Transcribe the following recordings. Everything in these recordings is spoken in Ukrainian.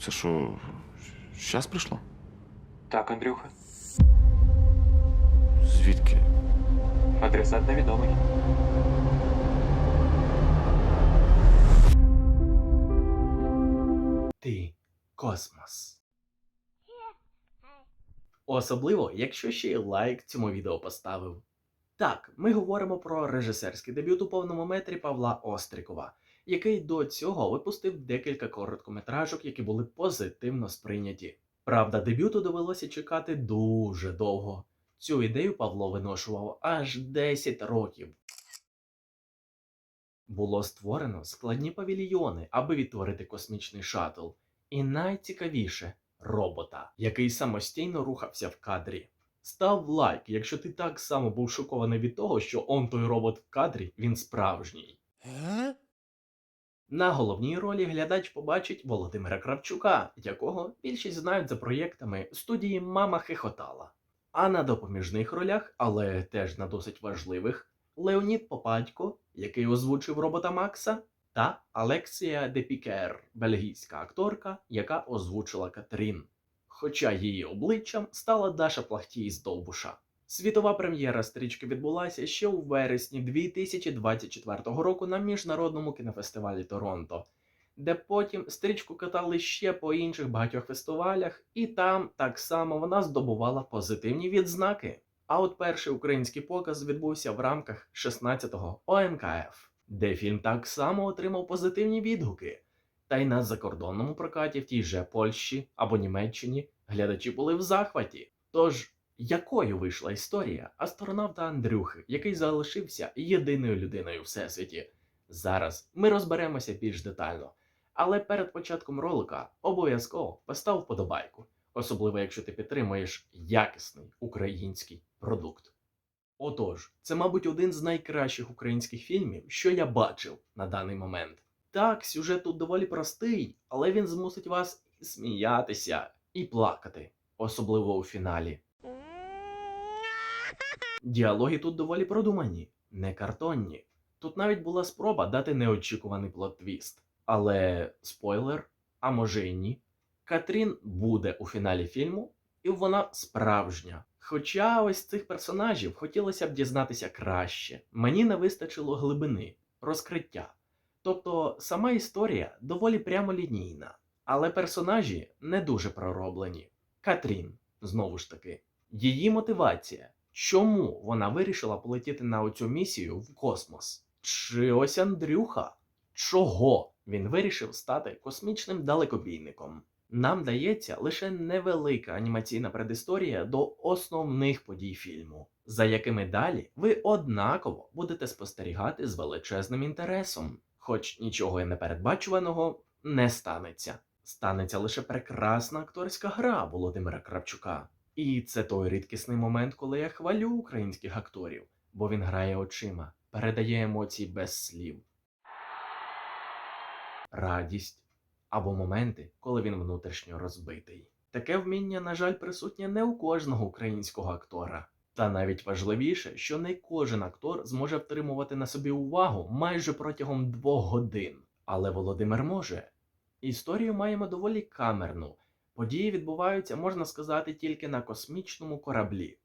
Це що, щас прийшло? Так, Андрюха. Звідки? Адресат невідомий. Ти космос. Особливо, якщо ще й лайк цьому відео поставив. Так, ми говоримо про режисерський дебют у повному метрі Павла Острікова, який до цього випустив декілька короткометражок, які були позитивно сприйняті. Правда, дебюту довелося чекати дуже довго. Цю ідею Павло виношував аж 10 років. Було створено складні павільйони, аби відтворити космічний шаттл. І найцікавіше робота, який самостійно рухався в кадрі. Став лайк, якщо ти так само був шокований від того, що он той робот в кадрі, він справжній. На головній ролі глядач побачить Володимира Кравчука, якого більшість знають за проєктами студії Мама Хихотала. А на допоміжних ролях, але теж на досить важливих, Леонід Попадько, який озвучив робота Макса, та Алексія Депікер, бельгійська акторка, яка озвучила Катрін. Хоча її обличчям стала Даша Плахтій з Довбуша. Світова прем'єра стрічки відбулася ще у вересні 2024 року на міжнародному кінофестивалі Торонто, де потім стрічку катали ще по інших багатьох фестивалях, і там так само вона здобувала позитивні відзнаки. А от перший український показ відбувся в рамках 16-го ОМКФ, де фільм так само отримав позитивні відгуки. Та й на закордонному прокаті в тій же Польщі або Німеччині глядачі були в захваті. Тож, якою вийшла історія астронавта Андрюхи, який залишився єдиною людиною в всесвіті? Зараз ми розберемося більш детально. Але перед початком ролика обов'язково постав вподобайку, особливо якщо ти підтримуєш якісний український продукт. Отож, це, мабуть, один з найкращих українських фільмів, що я бачив на даний момент. Так, сюжет тут доволі простий, але він змусить вас і сміятися, і плакати, особливо у фіналі. Діалоги тут доволі продумані, не картонні. Тут навіть була спроба дати неочікуваний плот-твіст. Але спойлер, а може і ні. Катрін буде у фіналі фільму, і вона справжня. Хоча ось цих персонажів хотілося б дізнатися краще. Мені не вистачило глибини, розкриття. Тобто сама історія доволі прямолінійна, але персонажі не дуже пророблені. Катрін, знову ж таки, її мотивація. Чому вона вирішила полетіти на оцю місію в космос? Чи ось Андрюха? Чого він вирішив стати космічним далекобійником? Нам дається лише невелика анімаційна предісторія до основних подій фільму, за якими далі ви однаково будете спостерігати з величезним інтересом, хоч нічого непередбачуваного не станеться. Станеться лише прекрасна акторська гра Володимира Кравчука. І це той рідкісний момент, коли я хвалю українських акторів, бо він грає очима, передає емоції без слів. Радість або моменти, коли він внутрішньо розбитий. Таке вміння, на жаль, присутнє не у кожного українського актора. Та навіть важливіше, що не кожен актор зможе втримувати на собі увагу майже протягом двох годин. Але Володимир може. Історію маємо доволі камерну. Події відбуваються, можна сказати, тільки на космічному кораблі.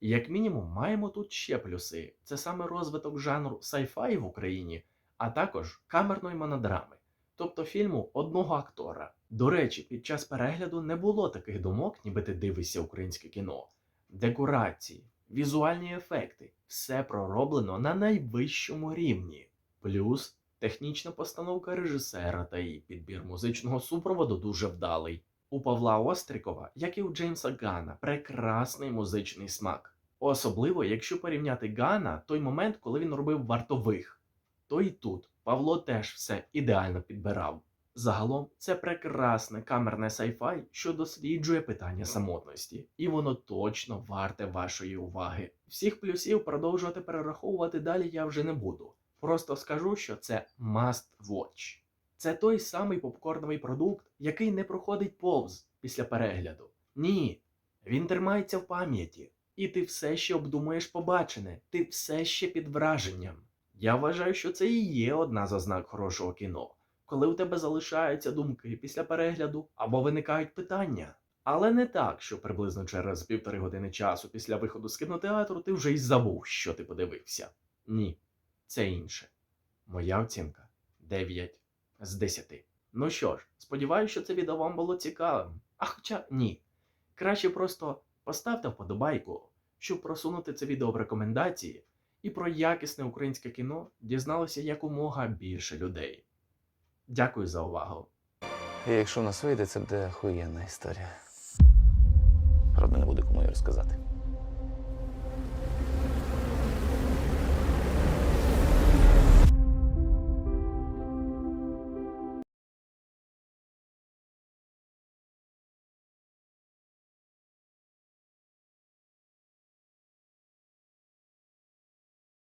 Як мінімум, маємо тут ще плюси: це саме розвиток жанру sci-fi в Україні, а також камерної монодрами, тобто фільму одного актора. До речі, під час перегляду не було таких думок, ніби ти дивишся українське кіно. Декорації, візуальні ефекти все пророблено на найвищому рівні. Плюс технічна постановка режисера та її підбір музичного супроводу дуже вдалий. У Павла Острікова, як і у Джеймса Гана, прекрасний музичний смак. Особливо, якщо порівняти Гана той момент, коли він робив вартових. То і тут Павло теж все ідеально підбирав. Загалом це прекрасне камерне сайфай, що досліджує питання самотності, і воно точно варте вашої уваги. Всіх плюсів продовжувати перераховувати далі я вже не буду. Просто скажу, що це must watch. Це той самий попкорновий продукт, який не проходить повз після перегляду. Ні, він тримається в пам'яті, і ти все ще обдумуєш побачене, ти все ще під враженням. Я вважаю, що це і є одна з ознак хорошого кіно, коли у тебе залишаються думки після перегляду або виникають питання. Але не так, що приблизно через півтори години часу після виходу з кінотеатру ти вже й забув, що ти подивився. Ні, це інше. Моя оцінка 9 з 10. Ну що ж, сподіваюся, що це відео вам було цікавим. А хоча ні. Краще просто поставте вподобайку, щоб просунути це відео в рекомендації і про якісне українське кіно дізналося якомога більше людей. Дякую за увагу. І якщо в нас вийде, це буде охуєнна історія. Правда, не буде кому її розказати.